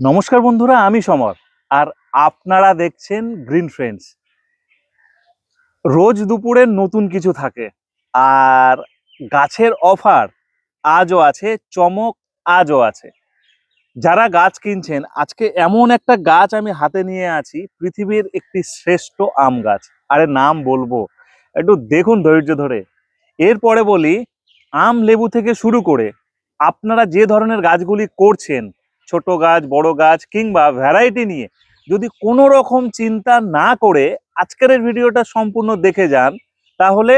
নমস্কার বন্ধুরা, আমি সমর। আর আপনারা দেখছেন গ্রিন ফ্রেন্ডস রোজ দুপুরে নতুন কিছু থাকে, আর গাছের অফার আজও আছে, চমক আজও আছে। যারা গাছ কিনছেন, আজকে এমন একটা গাছ আমি হাতে নিয়ে আছি, পৃথিবীর একটি শ্রেষ্ঠ আম গাছ। আরে নাম বলব, একটু দেখুন ধৈর্য ধরে। এরপরে বলি, আম লেবু থেকে শুরু করে, আপনারা যে ধরনের গাছগুলি করছেন ছোট গাছ, বড় গাছ কিংবা ভ্যারাইটি নিয়ে যদি কোনো রকম চিন্তা না করে আজকের ভিডিওটা সম্পূর্ণ দেখে যান, তাহলে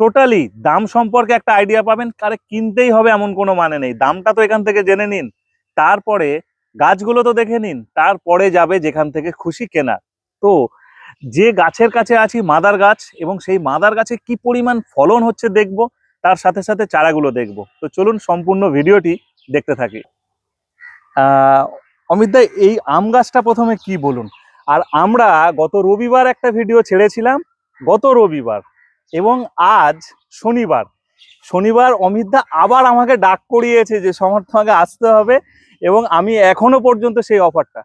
টোটালি দাম সম্পর্কে একটা আইডিয়া পাবেন। কারে কিনতেই হবে এমন কোনো মানে নেই। দামটা তো এখান থেকে জেনে নিন। তারপরে গাছগুলো তো দেখে নিন, তারপরে যাবে যেখান থেকে খুশি কেনা। তো যে গাছের কাছে আছি, মাদার গাছ, এবং সেই মাদার গাছে কি পরিমাণ ফলন হচ্ছে দেখব, তার সাথে সাথে চারাগুলো দেখব। তো চলুন সম্পূর্ণ ভিডিওটি দেখতে থাকি। আহ, অমিত দা এই আম গাছটা প্রথমে কি বলুন? আর আমরা গত রবিবার একটা ভিডিও ছেড়েছিলাম গত রবিবার এবং আজ শনিবার। শনিবার অমিত দা আবার আমাকে ডাক করিয়েছে যে সমর্থ আমাকে আসতে হবে এবং আমি এখনও পর্যন্ত সেই অফারটা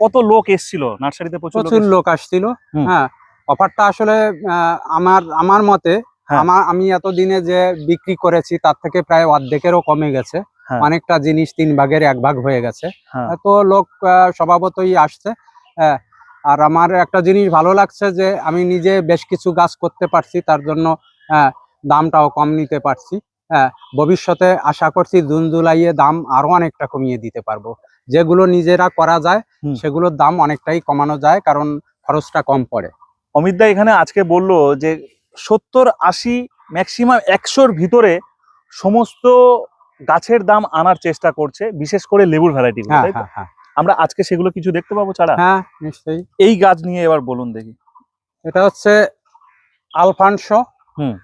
কত লোক এসছিল? নার্সারিতে প্রচুর লোক আসছিল হ্যাঁ। অফারটা আসলে আহ, আমার আমার মতে হ্যাঁ। আমার আমি এতদিনে যে বিক্রি করেছি তার থেকে প্রায় অর্ধেকেরও কমে গেছে। অনেকটা জিনিস তিন ভাগের এক ভাগ হয়ে গেছে। হ্যাঁ। তো লোক স্বভাবতই আসছে। হ্যাঁ, আর আমার একটা জিনিস ভালো লাগছে যে আমি নিজে বেশ কিছু গাছ করতে পারছি তার জন্য হ্যাঁ, দামটাও কম নিতে পারছি। হ্যাঁ ভবিষ্যতে আশা করছি জুন জুলাইয়ে দাম আরও অনেকটা কমিয়ে দিতে পারব। যেগুলো নিজেরা করা যায় সেগুলোর দাম অনেকটাই কমানো যায় কারণ খরচটা কম পড়ে। অমিত দা এখানে আজকে বলল যে সত্তর আশি ম্যাক্সিমাম একশোর ভিতরে সমস্ত গাছের দাম আনার চেষ্টা করছে বিশেষ করে লেবুর ভ্যারাইটি হ্যাঁ হ্যাঁ আমরা আজকে সেগুলো কিছু দেখতে পাবো ছাড়া হ্যাঁ নিশ্চয়ই। এই গাছ নিয়ে এবার বলুন দেখি। এটা হচ্ছে আলফানসো। হুম।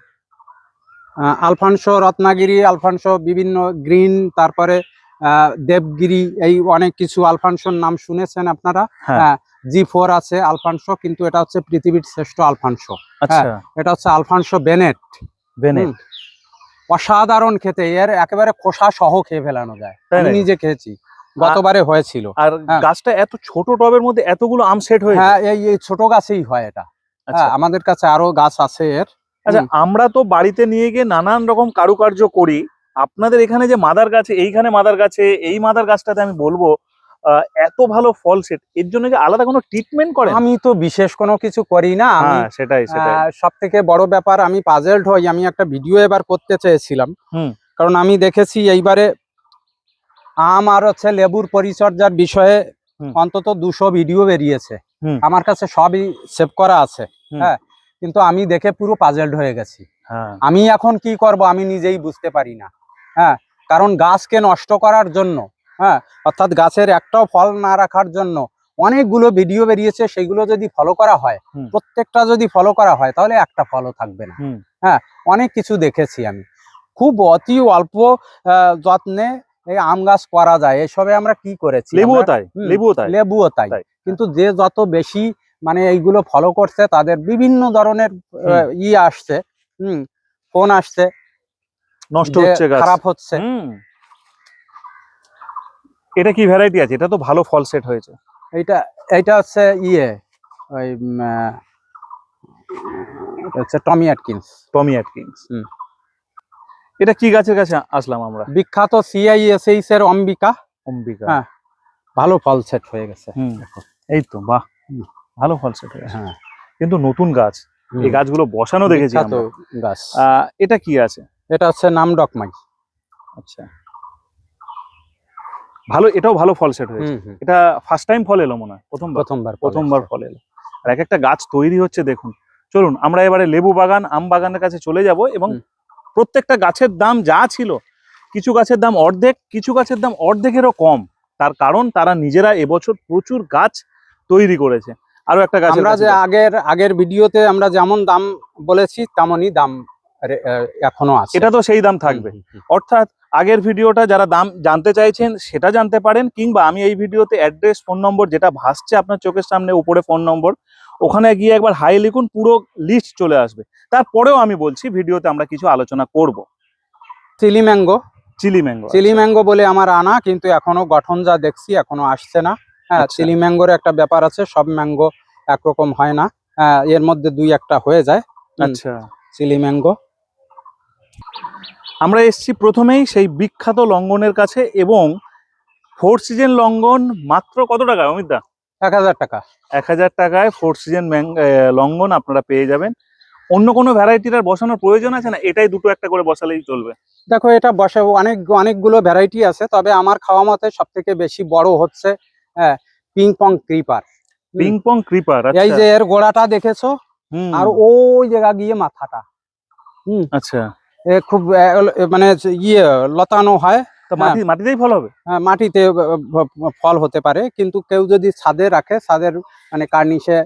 আলফানসো রত্নাগিরি আলফানসো বিভিন্ন গ্রিন তারপরে আহ, দেবগিরি এই অনেক কিছু আলফানসোর নাম শুনেছেন আপনারা? হ্যাঁ। জি ফোর আছে আলফানসো কিন্তু এটা হচ্ছে পৃথিবীর শ্রেষ্ঠ আলফানসো। আচ্ছা। এটা হচ্ছে আলফানসো বেনেট। বেনেট। অসাধারণ খেতে এর একেবারে খোসা সহ খেয়ে ফেলানো যায়। আমি নিজে খেয়েছি গতবারে হয়েছিল। আর হ্যাঁ। গাছটা এত ছোট টবের মধ্যে এতগুলো আম সেট হয়েছে? হ্যাঁ এই এই ছোট গাছেই হয় এটা। আচ্ছা। হ্যাঁ আমাদের কাছে আরও গাছ আছে এর। আচ্ছা আমরা তো বাড়িতে নিয়ে গিয়ে নানান রকম কারুকার্য করি। আপনাদের এখানে যে মাদার গাছে এইখানে মাদার গাছে এই মাদার গাছটাতে আমি বলব এত ভালো ফল সেট এর জন্য যে আলাদা কোনো ট্রিটমেন্ট করে আমি তো বিশেষ কোনো কিছু করি না হ্যাঁ সেটাই সব থেকে বড় ব্যাপার আমি পাজেলড হই আমি একটা ভিডিও এবার করতে চেয়েছিলাম। কারণ আমি দেখেছি এইবারে আম আর হচ্ছে লেবুর পরিচর্যার বিষয়ে অন্তত দুশো ভিডিও বেরিয়েছে। আমার কাছে সবই সেভ করা আছে হ্যাঁ। কিন্তু আমি দেখে পুরো পাজেলড হয়ে গেছি। হ্যাঁ। আমি এখন কি করব আমি নিজেই বুঝতে পারি না হ্যাঁ। কারণ গাছকে নষ্ট করার জন্য হ্যাঁ অর্থাৎ গাছের একটাও ফল না রাখার জন্য অনেকগুলো ভিডিও বেরিয়েছে সেগুলো যদি ফলো করা হয় প্রত্যেকটা যদি ফলো করা হয় তাহলে একটা ফলও থাকবে না। হ্যাঁ অনেক কিছু দেখেছি আমি। খুব অতি অল্প যত্নে এই আম গাছ করা যায়। এসবে আমরা কি করেছি? লেবুও তাই লেবুও তাই। লেবুও তাই। তাই। কিন্তু যে যত বেশি মানে এইগুলো ফলো করছে তাদের বিভিন্ন ধরনের ই আসছে হুম ফোন আসছে নষ্ট হচ্ছে খারাপ হচ্ছে। এটা কি ভ্যারাইটি আছে? এটা তো ভালো ফল সেট হয়েছে। এটা এটা হচ্ছে ইয়ে ওই হচ্ছে টমি অ্যাটকিন্স টমি অ্যাটকিন্স হুম। এটা কি গাছের কাছে আসলাম আমরা? বিখ্যাত সিআইএসএইচ এর অম্বিকা। অম্বিকা। হ্যাঁ। ভালো ফল সেট হয়ে গেছে। হুম। এই তো বাহ। ভালো ফল সেট হয়েছে হ্যাঁ। কিন্তু নতুন গাছ। এই গাছগুলো বসানো দেখেছি। গাছ। আহ, এটা কি আছে? এটা হচ্ছে নাম ডকমাই আচ্ছা। ভালো এটাও ভালো ফল সেট হয়েছে। এটা ফার্স্ট টাইম ফল এলো মনে হয় প্রথমবার। প্রথমবার প্রথমবার। ফল এলো। আর এক একটা গাছ তৈরি হচ্ছে দেখুন। চলুন আমরা এবারে লেবু বাগান আম বাগানের কাছে চলে যাব এবং প্রত্যেকটা গাছের দাম যা ছিল কিছু গাছের দাম অর্ধেক কিছু গাছের দাম অর্ধেকেরও কম। তার কারণ তারা নিজেরা এবছর প্রচুর গাছ তৈরি করেছে। আরও একটা গাছ আমরা যে আগের আগের ভিডিওতে আমরা যেমন দাম বলেছি তেমনই দাম এখনও আছে। এটা তো সেই দাম থাকবে। অর্থাৎ আগের ভিডিওটা যারা দাম জানতে চাইছেন সেটা জানতে পারেন কিংবা আমি এই ভিডিওতে অ্যাড্রেস ফোন নম্বর যেটা ভাসছে আপনার চোখের সামনে উপরে ফোন নম্বর ওখানে গিয়ে একবার হাই লিখুন পুরো লিস্ট চলে আসবে। তারপরেও আমি বলছি ভিডিওতে আমরা কিছু আলোচনা করব। Chilli mango. Chilli mango chilli mango বলে আমার আনা কিন্তু এখনও গঠন যা দেখছি এখনও আসছে না। হ্যাঁ আচ্ছা। চিলি ম্যাঙ্গোর একটা ব্যাপার আছে সব ম্যাঙ্গো একরকম হয় না। হ্যাঁ, এর মধ্যে দুই একটা হয়ে যায়। আচ্ছা। Chilli mango. আমরা এসছি প্রথমেই সেই বিখ্যাত লঙ্ঘনের কাছে এবং ফোর সিজন লঙ্ঘন মাত্র কত টাকা অমিত দা? এক হাজার টাকা। এক হাজার টাকায় ফোর সিজন লঙ্ঘন আপনারা পেয়ে যাবেন। অন্য কোনো ভ্যারাইটির আর বসানোর প্রয়োজন আছে না? এটাই দুটো একটা করে বসালেই চলবে। দেখো এটা বসে অনেক অনেকগুলো ভ্যারাইটি আছে তবে আমার খাওয়া মতে সব থেকে বেশি বড় হচ্ছে হ্যাঁ ping pong creeper ping pong creeper এই যে এর গোড়াটা দেখেছ? হুম, আর ওই জায়গা গিয়ে মাথাটা। আচ্ছা। এ খুব মানে ইয়ে লতানো হয়। তা মাটি মাটিতেই ফল হবে? হ্যাঁ, মাটিতে ফল হতে পারে। কিন্তু কেউ যদি ছাদে রাখে ছাদের মানে কার্নিশে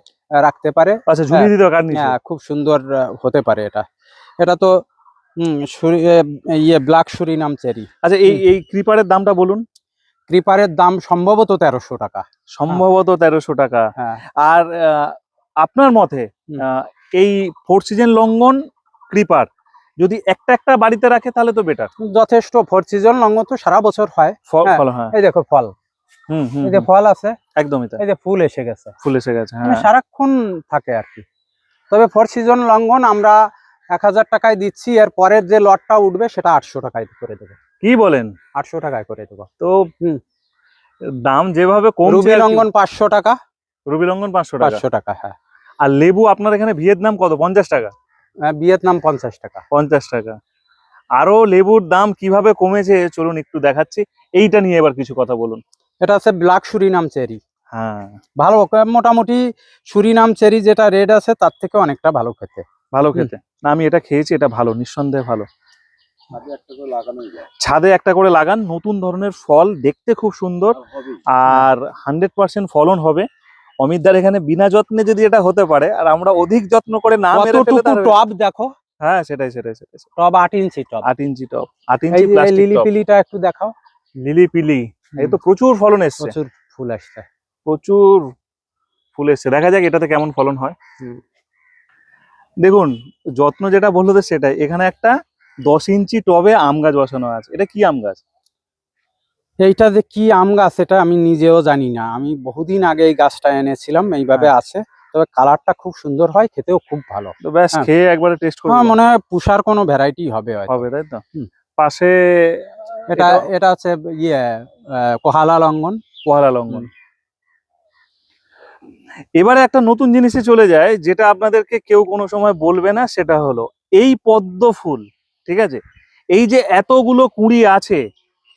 রাখতে পারে আচ্ছা ঝুলিয়ে দিতে হবে হ্যাঁ, খুব সুন্দর হতে পারে এটা। এটা তো ইয়ে ব্ল্যাক সুরি নাম চেরি। আচ্ছা এই এই ক্রিপারের দামটা বলুন। ক্রিপারের দাম সম্ভবত তেরোশো টাকা। সম্ভবত তেরোশো টাকা। হ্যাঁ। আর আপনার মতে এই ফোর সিজন লঙ্ঘন ক্রিপার যদি একটা একটা বাড়িতে রাখে তাহলে তো বেটার যথেষ্ট ফোর সিজন লঙ্গ তো সারা বছর হয়। ফল হ্যাঁ। ফল হ্যাঁ। এই দেখো ফল। হুম হুম এই যে ফল আছে একদমই তাই। এই যে ফুল এসে গেছে। ফুল এসে গেছে মানে হ্যাঁ। সারাক্ষণ থাকে আর কি। তবে ফোর সিজন লঙ্ঘন আমরা এক হাজার টাকায় দিচ্ছি এর পরের যে লটটা উঠবে সেটা আটশো টাকায় করে দেবো। কি বলেন? আটশো টাকায় করে দেবো। তো। দাম যেভাবে কমছে রুবি লঙ্ঘন পাঁচশো টাকা। রুবি লঙ্ঘন পাঁচশো টাকা? পাঁচশো টাকা হ্যাঁ। আর লেবু আপনার এখানে ভিয়েতনাম কত? পঞ্চাশ টাকা। ভিয়েতনাম পঞ্চাশ টাকা। পঞ্চাশ টাকা। আরও লেবুর দাম কীভাবে কমেছে চলুন একটু দেখাচ্ছি। এইটা নিয়ে এবার কিছু কথা বলুন। এটা আছে ব্ল্যাক সুরিনাম চেরি। হ্যাঁ। ভালো মোটামুটি সুরিনাম চেরি যেটা রেড আছে তার থেকে অনেকটা ভালো খেতে। ভালো খেতে। না আমি এটা খেয়েছি এটা ভালো নিঃসন্দেহে ভালো। ছাদে একটা করে লাগান নতুন ধরনের ফল দেখতে খুব সুন্দর আর হান্ড্রেড পার্সেন্ট ফলন হবে। অমিতদার এখানে বিনা যত্নে যদি এটা হতে পারে আর আমরা অধিক যত্ন করে না টব দেখো? হ্যাঁ সেটাই সেটাই সেটাই। টব আট ইঞ্চি টব। আট ইঞ্চি টপ আট ইঞ্চি লিলি পিলিটা একটু দেখাও। লিলি পিলি এই তো প্রচুর ফলন এসছে। প্রচুর ফুল আসছে। প্রচুর ফুল এসছে। দেখা যাক এটাতে কেমন ফলন হয়। দেখুন যত্ন যেটা বলল সেটাই। এখানে একটা দশ ইঞ্চি টবে আম গাছ বসানো আছে। এটা কি আম গাছ? এইটা যে কি আম গাছ এটা আমি নিজেও জানি না। আমি বহুদিন আগে এই গাছটা এনেছিলাম এইভাবে হ্যাঁ। আছে। তবে কালারটা খুব সুন্দর হয় খেতেও খুব ভালো। তো ব্যাস হ্যাঁ। খেয়ে একবারে টেস্ট করে আমার মনে হয় পুষার কোনো ভ্যারাইটি হবে হবে তাই তো? পাশে এটা এটা হচ্ছে ইয়ে কোহালা লঙ্ঘন। পহালা লঙ্ঘন। এবারে একটা নতুন জিনিসে চলে যায় যেটা আপনাদেরকে কেউ কোনো সময় বলবে না সেটা হলো এই পদ্ম ফুল ঠিক আছে? এই যে এতগুলো কুঁড়ি আছে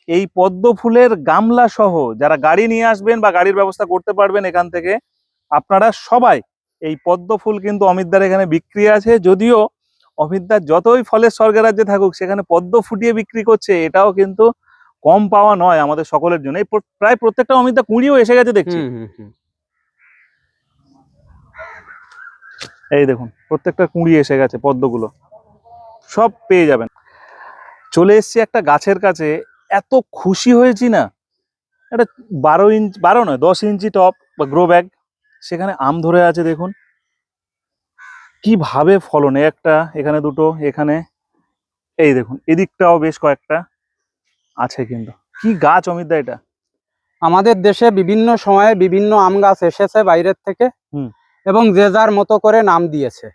এই পদ্ম ফুলের গামলা সহ যারা গাড়ি নিয়ে আসবেন বা গাড়ির ব্যবস্থা করতে পারবেন এখান থেকে আপনারা সবাই এই পদ্ম ফুল কিন্তু অমিতদার এখানে বিক্রি আছে। যদিও অমিতদার যতই ফলের স্বর্গের রাজ্যে থাকুক সেখানে পদ্ম ফুটিয়ে বিক্রি করছে এটাও কিন্তু কম পাওয়া নয় আমাদের সকলের জন্য। এই প্রায় প্রত্যেকটা অমিতদা কুঁড়িও এসে গেছে দেখছি। এই দেখুন প্রত্যেকটা কুঁড়ি এসে গেছে পদ্মগুলো। সব পেয়ে যাবেন। চলে এসছি একটা গাছের কাছে এত খুশি হয়েছি না। এটা বারো ইঞ্চ বারো নয় দশ ইঞ্চি টপ বা গ্রো ব্যাগ সেখানে আম ধরে আছে দেখুন। কীভাবে ফলন একটা এখানে দুটো এখানে এই দেখুন এদিকটাও বেশ কয়েকটা আছে কিন্তু। কি গাছ অমিতদা এটা? আমাদের দেশে বিভিন্ন সময়ে বিভিন্ন আম গাছ এসেছে বাইরের থেকে হুম। এবং যে যার মতো করে নাম দিয়েছে।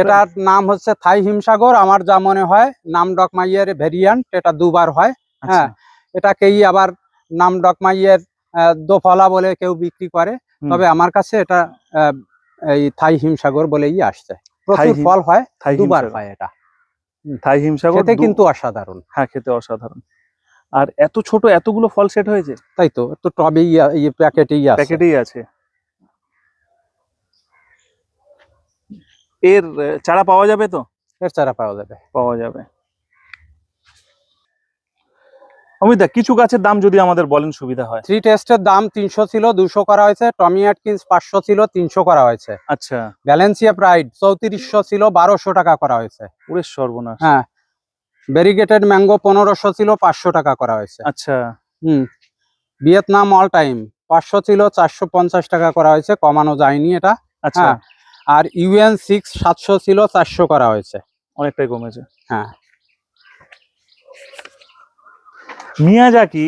এটার নাম হচ্ছে থাই হিমসাগর। আমার যা মনে হয় নাম ডকমাইয়ের ভেরিয়ান্ট এটা দুবার হয়। হ্যাঁ এটাকেই আবার নাম ডকমাইয়ের দোফলা বলে কেউ বিক্রি করে। তবে আমার কাছে এটা এই থাই হিমসাগর বলেই আসছে। প্রচুর ফল হয় দুবার হয় এটা। থাই হিমসাগর খেতে কিন্তু অসাধারণ। হ্যাঁ খেতে অসাধারণ। আর এত ছোট এতগুলো ফল সেট হয়েছে? তাই তো তো টবেই প্যাকেটেই আছে। প্যাকেটেই আছে। এর চারা পাওয়া যাবে তো? এর চারা পাওয়া যাবে। পাওয়া যাবে। অমিতা কিছু গাছের দাম যদি আমাদের বলেন সুবিধা হয়? থ্রি টেস্টের দাম তিনশো ছিল দুশো করা হয়েছে। টমি অ্যাটকিন্স পাঁচশো ছিল তিনশো করা হয়েছে। আচ্ছা। ভ্যালেন্সিয়া প্রাইড চৌত্রিশশো ছিল বারোশো টাকা করা হয়েছে। ওরে সর্বনাশ। হ্যাঁ। ভেরিগেটেড ম্যাঙ্গো পনেরোশো ছিল পাঁচশো টাকা করা হয়েছে। আচ্ছা। হুম। ভিয়েতনাম অল টাইম পাঁচশো ছিল চারশো পঞ্চাশ টাকা করা হয়েছে কমানো যায়নি এটা। আচ্ছা। হ্যাঁ। আর ইউএন সিক্স সাতশো ছিল চারশো করা হয়েছে। অনেকটাই কমেছে। হ্যাঁ। মিয়াজাকি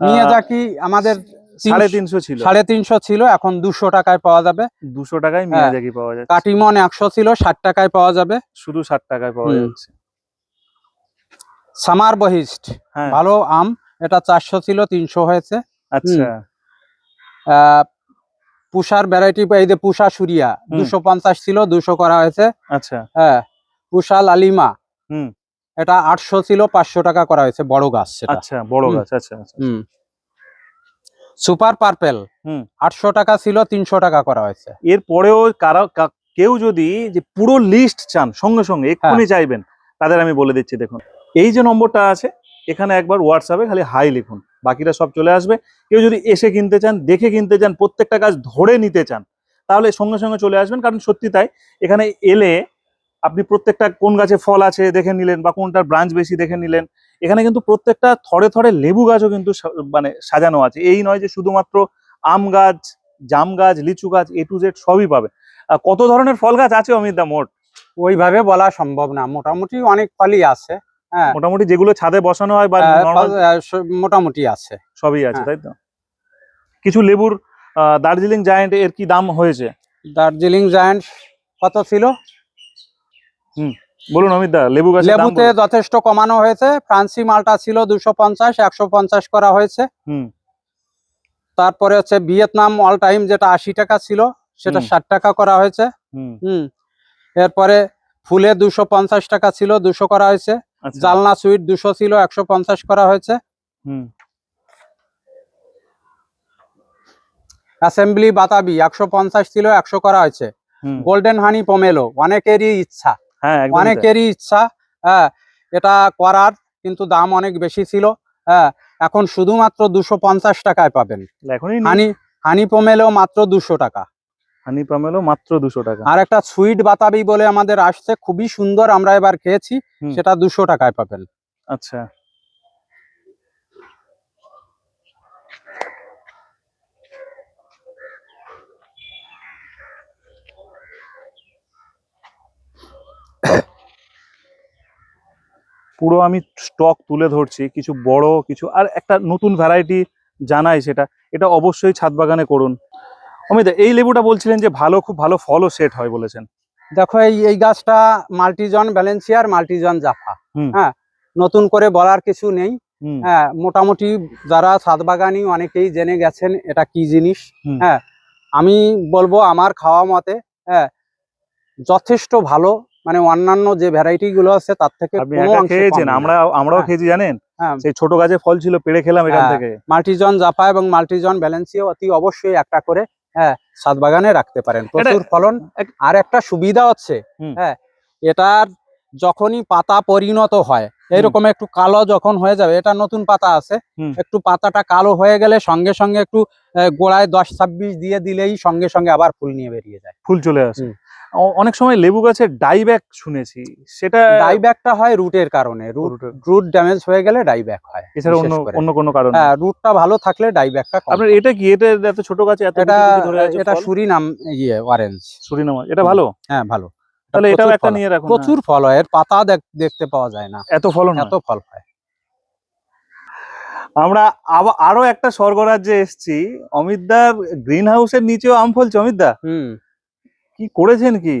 মিয়াজাকি আমাদের সাড়ে তিনশো ছিল। সাড়ে তিনশো ছিল এখন দুশো টাকায় পাওয়া যাবে। দুশো টাকায় হ্যাঁ। মিয়াজাকি পাওয়া যাচ্ছে। কাটিমন একশো ছিল ষাট টাকায় পাওয়া যাবে। শুধু ষাট টাকায় পাওয়া যাচ্ছে। সামার বহিস্ট হ্যাঁ। ভালো আম এটা চারশো ছিল তিনশো হয়েছে। আচ্ছা। পুষার ভ্যারাইটি এই যে পুষা সুরিয়া দুশো পঞ্চাশ ছিল দুশো করা হয়েছে। আচ্ছা। হ্যাঁ পুষা লালিমা। হুম। এটা আটশো ছিল পাঁচশো টাকা করা হয়েছে বড় গাছ আচ্ছা বড় গাছ আচ্ছা আচ্ছা হুম। সুপার পার্পেল হুম। আটশো টাকা ছিল তিনশো টাকা করা হয়েছে। এরপরেও কারা কা- কেউ যদি যে পুরো লিস্ট চান সঙ্গে সঙ্গে এক্ষুনি হ্যাঁ। চাইবেন তাদের আমি বলে দিচ্ছি দেখুন। এই যে নম্বরটা আছে এখানে একবার হোয়াটসঅ্যাপে খালি হাই লিখুন বাকিটা সব চলে আসবে। কেউ যদি এসে কিনতে চান দেখে কিনতে চান প্রত্যেকটা গাছ ধরে নিতে চান তাহলে সঙ্গে সঙ্গে চলে আসবেন কারণ সত্যি তাই এখানে এলে আপনি প্রত্যেকটা কোন গাছে ফল আছে দেখে নিলেন বা কোনটার ব্রাঞ্চ বেশি দেখে নিলেন এখানে কিন্তু প্রত্যেকটা থরে থরে লেবু গাছও কিন্তু মানে সাজানো আছে। এই নয় যে শুধুমাত্র আম গাছ জাম গাছ লিচু গাছ এ টু জেড সবই পাবে। কত ধরনের ফল গাছ আছে অমিত দা মোট? ওইভাবে বলা সম্ভব না। মোটামুটি অনেক ফলই আছে হ্যাঁ। মোটামুটি যেগুলো ছাদে বসানো হয় বা মোটামুটি আছে। সবই আছে হ্যাঁ। তাই তো? কিছু লেবুর দার্জিলিং জায়ান্ট এর কি দাম হয়েছে? দার্জিলিং জায়ান্ট কত ছিল? বলুন অমিত দা লেবু গাছের লেবুতে যথেষ্ট কমানো হয়েছে। ফ্রান্সি মালটা ছিল দুশো পঞ্চাশ একশো পঞ্চাশ করা হয়েছে। হুম। তারপরে হচ্ছে ভিয়েতনাম অল টাইম যেটা আশি টাকা ছিল সেটা ষাট টাকা করা হয়েছে। হুম। হুম। এরপরে ফুলে দুশো পঞ্চাশ টাকা ছিল দুশো করা হয়েছে। আচ্ছা। জালনা সুইট দুশো ছিল একশো পঞ্চাশ করা হয়েছে। হুম। অ্যাসেম্বলি বাতাবি একশো পঞ্চাশ ছিল একশো করা হয়েছে। গোল্ডেন হানি পমেলো অনেকেরই ইচ্ছা। অনেকেরই ইচ্ছা হ্যাঁ এটা করার কিন্তু দাম অনেক বেশি ছিল হ্যাঁ এখন শুধুমাত্র দুশো পঞ্চাশ টাকায় পাবেন। হানি হানি পোমেলেও মাত্র দুশো টাকা। হানি পামেলো মাত্র দুশো টাকা। আর একটা সুইট বাতাবি বলে আমাদের আসছে খুবই সুন্দর আমরা এবার খেয়েছি সেটা দুশো টাকায় পাবেন। আচ্ছা। পুরো আমি স্টক তুলে ধরছি কিছু বড় কিছু আর একটা নতুন ভ্যারাইটি জানাই সেটা। এটা অবশ্যই ছাদ বাগানে করুন। অমিত এই লেবুটা বলছিলেন যে ভালো খুব ভালো ফলও সেট হয় বলেছেন। দেখো এই এই গাছটা মাল্টিজন ভ্যালেন্সিয়ার মাল্টিজন জাফা। হ্যাঁ নতুন করে বলার কিছু নেই। হ্যাঁ মোটামুটি যারা ছাদ বাগানি অনেকেই জেনে গেছেন এটা কি জিনিস। হ্যাঁ আমি বলব আমার খাওয়া মতে হ্যাঁ যথেষ্ট ভালো মানে অন্যান্য যে ভ্যারাইটি গুলো আছে তার থেকে খেয়েছেন আমরা আমরাও হ্যাঁ। খেয়েছি জানেন? হ্যাঁ। সেই ছোট গাছে ফল ছিল পেড়ে খেলাম এখান হ্যাঁ। থেকে। মাল্টিজন জাফা এবং মাল্টিজন ভ্যালেন্সিয়া অতি অবশ্যই একটা করে হ্যাঁ ছাদ বাগানে রাখতে পারেন। প্রচুর ফলন। আর একটা সুবিধা হচ্ছে হ্যাঁ এটার যখনই পাতা পরিণত হয় এরকম একটু কালো যখন হয়ে যাবে এটা নতুন পাতা আছে একটু পাতাটা কালো হয়ে গেলে সঙ্গে সঙ্গে একটু গোড়ায় দশ ছাব্বিশ দিয়ে দিলেই সঙ্গে সঙ্গে আবার ফুল নিয়ে বেরিয়ে যায়। ফুল চলে আসে। অনেক সময় লেবু গাছের ডাইব্যাক শুনেছি। সেটা ডাইব্যাকটা হয় রুটের কারণে। রুট রুট ড্যামেজ হয়ে গেলে ডাইব্যাক হয় এছাড়া অন্য অন্য কোনো কারণ হ্যাঁ রুটটা ভালো থাকলে ডাইব্যাকটা আপনার এটা কি? এটা এত ছোট গাছে এত এটা এটা? সুরিনাম ইয়ে অরেঞ্জ সুরিনাম এটা ভালো? হ্যাঁ ভালো। তাহলে এটাও একটা নিয়ে রাখুন হ্যাঁ। প্রচুর ফল হয়। এর পাতা দেখ- দেখতে পাওয়া যায় না। এত ফলন হয়। এত ফল হয়। আমরা আবার আরও একটা স্বর্গরাজ্যে এসেছি। অমিতদার গ্রিন হাউসের নিচেও আম ফলছে অমিতদা? হুম। কি করেছেন কি?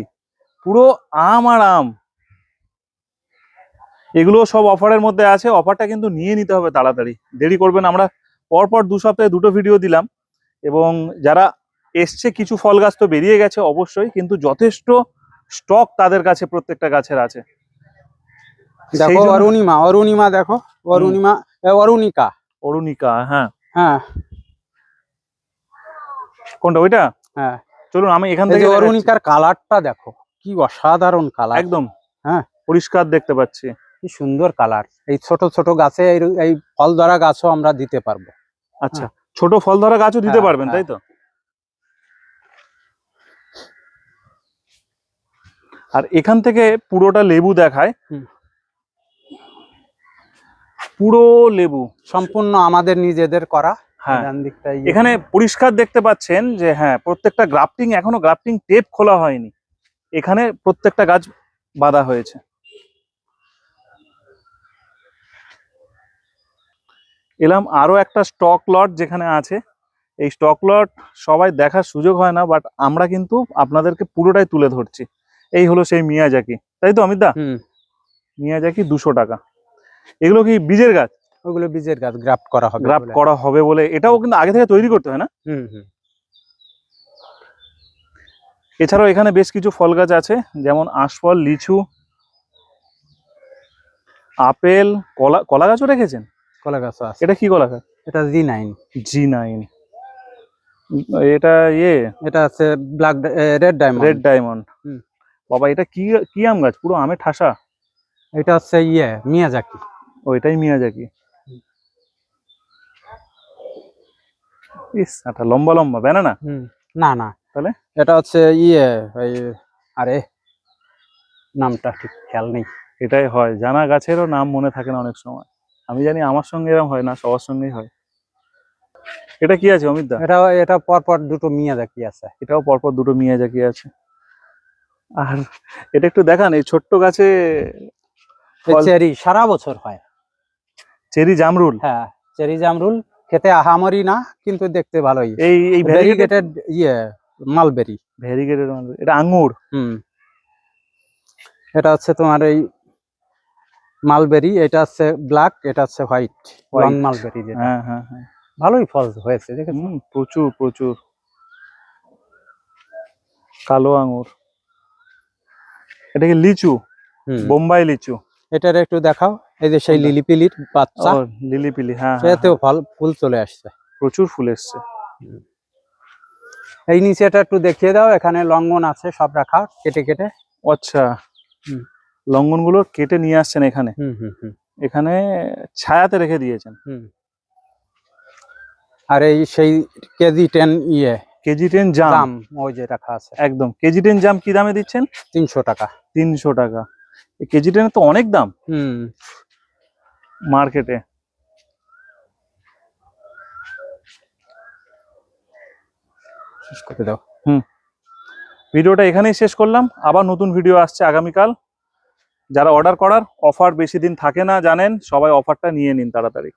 পুরো আম আর আম। এগুলো সব অফারের মধ্যে আছে অফারটা কিন্তু নিয়ে নিতে হবে তাড়াতাড়ি। দেরি করবেন আমরা পরপর দু সপ্তাহে দুটো ভিডিও দিলাম। এবং যারা এসছে কিছু ফল গাছ তো বেরিয়ে গেছে অবশ্যই কিন্তু যথেষ্ট স্টক তাদের কাছে প্রত্যেকটা গাছের আছে। দেখো অরুণিমা অরুণিমা দেখো অরুণিমা অরুণিকা। অরুণিকা হ্যাঁ। হ্যাঁ। কোনটা ওইটা? হ্যাঁ। চলুন আমি এখান থেকে অরুণিকার কালারটা দেখো কি অসাধারণ কালার। একদম। হ্যাঁ। পরিষ্কার দেখতে পাচ্ছি। কি সুন্দর কালার। এই ছোট ছোট গাছে এই ফল ধরা গাছও আমরা দিতে পারব। আচ্ছা ছোট ফল ধরা গাছও দিতে হ্যাঁ, পারবেন তাই তো? আর এখান থেকে পুরোটা লেবু দেখায়। পুরো লেবু। সম্পূর্ণ আমাদের নিজেদের করা। হ্যাঁ। ডান দিকটা এখানে পরিষ্কার দেখতে পাচ্ছেন যে হ্যাঁ প্রত্যেকটা গ্রাফটিং এখনও গ্রাফটিং টেপ খোলা হয়নি। এখানে প্রত্যেকটা গাছ বাঁধা হয়েছে। এলাম আরও একটা স্টক লট যেখানে আছে। এই স্টক লট সবাই দেখার সুযোগ হয় না বাট আমরা কিন্তু আপনাদেরকে পুরোটাই তুলে ধরছি। এই হলো সেই মিয়াজাকি। তাই তো অমিত দা মিয়াজাকি দুশো টাকা। এগুলো কি বীজের গাছ? ওগুলো বীজের গাছ গ্রাফট করা হবে গ্রাফট বলে। করা হবে বলে এটাও কিন্তু আগে থেকে তৈরি করতে হয় না? হুম হুম। এছাড়াও এখানে বেশ কিছু ফল গাছ আছে যেমন আঁশফল লিচু আপেল কলা কলা গাছও রেখেছেন? কলা গাছ আছে। এটা কি কলা গাছ? এটা জি নাইন জি নাইন এটা ইয়ে? এটা আছে black red diamond red diamond বাবা এটা কি কি আম গাছ? পুরো আমের ঠাসা? এটা হচ্ছে ইয়ে মিয়াজাকি ওইটাই মিয়াজাকি ইস একটা লম্বা লম্বা ব্যানানা না? না তাহলে? এটা হচ্ছে ইয়ে ওই আরে নামটা ঠিক খেয়াল নেই। এটাই হয় জানা গাছেরও নাম মনে থাকে না অনেক সময়। আমি জানি আমার সঙ্গে এরকম হয় না সবার সঙ্গেই হয়। এটা কি আছে অমিত দা এটা এটা পরপর দুটো মিয়াজাকি আছে। এটাও পরপর দুটো মিয়াজাকি আছে। আর এটা একটু দেখান এই ছোট্ট গাছে চেরি সারা বছর হয়। চেরি জামরুল? হ্যাঁ চেরি জামরুল খেতে আহামরি না কিন্তু দেখতে ভালোই। এই এই ভ্যারিগেটেড ভেরিগেটেড ইয়ে মালবেরি ভ্যারিগেটেড এটা আঙ্গুর? হুম। এটা হচ্ছে তোমার এই মালবেরি এটা হচ্ছে ব্ল্যাক এটা হচ্ছে হোয়াইট. লং মালবেরি যেটা। হ্যাঁ হ্যাঁ হ্যাঁ। ভালোই ফল হয়েছে দেখেছ? হুম, প্রচুর প্রচুর। কালো আঙ্গুর। এটাকে লিচু? হুম। বোম্বাই লিচু। এটার একটু দেখাও। এই যে সেই? লিলিপিলির বাচ্চা ও, লিলি পিলি হ্যাঁ হ্যাঁ, সেটাতেও ফল ফুল চলে আসছে। হ্যাঁ, প্রচুর ফুল এসছে। এই নিচেটা একটু দেখিয়ে দাও এখানে লঙ্ঘন আছে সব রাখা কেটে কেটে। আচ্ছা। হুম। লঙ্ঘনগুলো কেটে নিয়ে আসছেন এখানে? হুম হুম হুম। এখানে ছায়াতে রেখে দিয়েছেন? হুম। আর এই সেই কেজি টেন ইয়ে কেজি টেন জাম? ওই যে রাখা আছে। একদম। কেজি টেন জাম কি দামে দিচ্ছেন? তিনশো টাকা। তিনশো টাকা। কেজি টেনের তো অনেক দাম। হুম। মার্কেটে। শেষ করে দাও। ভিডিওটা এখানেই শেষ করলাম। আবার নতুন ভিডিও আসছে আগামীকাল। যারা অর্ডার করার অফার বেশি দিন থাকে না জানেন সবাই অফারটা নিয়ে নিন তাড়াতাড়ি।